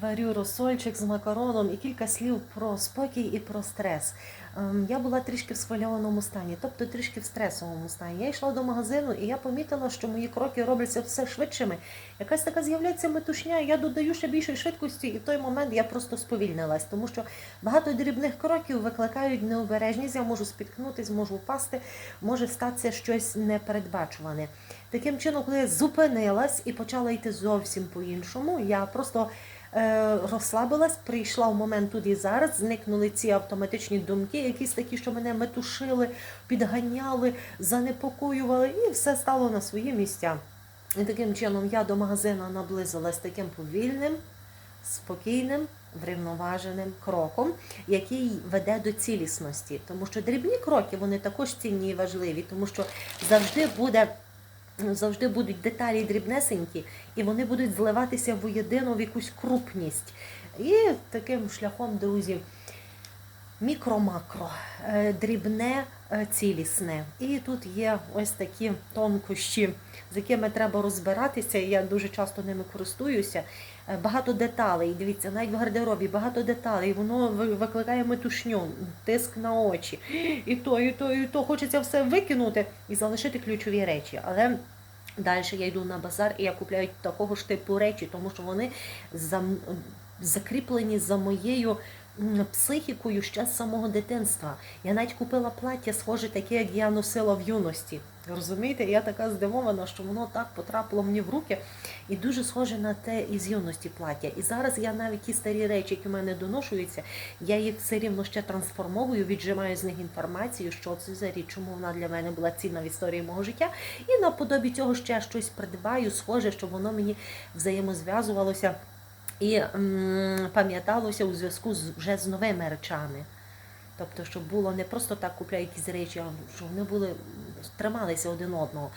варю розсольчик з макароном і кілька слів про спокій і про стрес. Ем, Я була трішки в схвильованому стані, тобто трішки в стресовому стані. Я йшла до магазину і я помітила, що мої кроки робляться все швидшими. Якась така з'являється метушня, я додаю ще більшої швидкості, і в той момент я просто сповільнилась, тому що багато дрібних кроків викликають необережність. Я можу спіткнутись, можу впасти, може статися щось непередбачуване. Таким чином, коли я зупинилась і почала йти зовсім по-іншому, я просто розслабилась, прийшла в момент тут і зараз, зникнули ці автоматичні думки, якісь такі, що мене метушили, підганяли, занепокоювали, і все стало на свої місця. І таким чином я до магазину наблизилась таким повільним, спокійним, врівноваженим кроком, який веде до цілісності. Тому що дрібні кроки вони також цінні і важливі, тому що завжди буде. Завжди будуть деталі дрібнесенькі, і вони будуть зливатися воєдино в якусь крупність. І таким шляхом, друзі, мікро-макро, е, дрібне, е, цілісне. І тут є ось такі тонкощі, з якими треба розбиратися. Я дуже часто ними користуюся. Е, Багато деталей, дивіться, навіть в гардеробі багато деталей, воно викликає метушню, тиск на очі. І то, і то, і то. Хочеться все викинути і залишити ключові речі. Але далі я йду на базар і я купляю такого ж типу речі, тому що вони зам- закріплені за моєю психікою ще з самого дитинства. Я навіть купила плаття, схоже, таке, як я носила в юності. Розумієте, я така здивована, що воно так потрапило мені в руки і дуже схоже на те із юності плаття. І зараз я навіть ті старі речі, які в мене доношуються, я їх все рівно ще трансформовую, віджимаю з них інформацію, що це за річ, чому вона для мене була цінна в історії мого життя. І наподобі цього ще щось придбаю, схоже, щоб воно мені взаємозв'язувалося і пам'яталося у зв'язку з вже з новими речами. Тобто, щоб було не просто так купляю якісь речі, а щоб вони були трималися один одного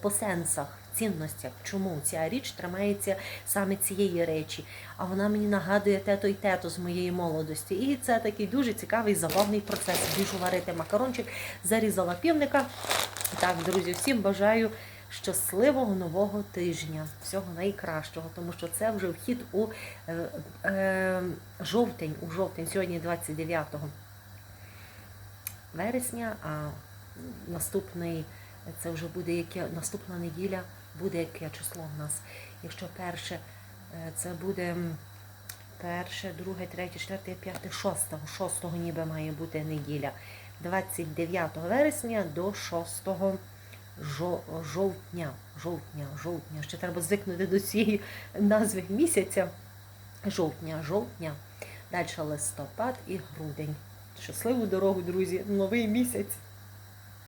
по сенсах, цінностях. Чому ця річ тримається саме цієї речі? А вона мені нагадує тето й тето з моєї молодості. І це такий дуже цікавий забавний процес. Біжу варити макарончик, зарізала півника. Так, друзі, всім бажаю щасливого нового тижня, всього найкращого, тому що це вже вхід у е, е, жовтень, у жовтень, сьогодні 29 вересня, а наступний це вже буде яке наступна неділя, буде яке число в нас. Якщо перше е, це буде перше, друге, третє, четверте, п'яте, шосте. Шостого ніби має бути неділя. 29 вересня до 6 жо- жовтня. Жовтня, жовтня. Ще треба звикнути до цієї назви місяця. Жовтня, жовтня. Далі листопад і грудень. Щасливу дорогу, друзі! Новий місяць!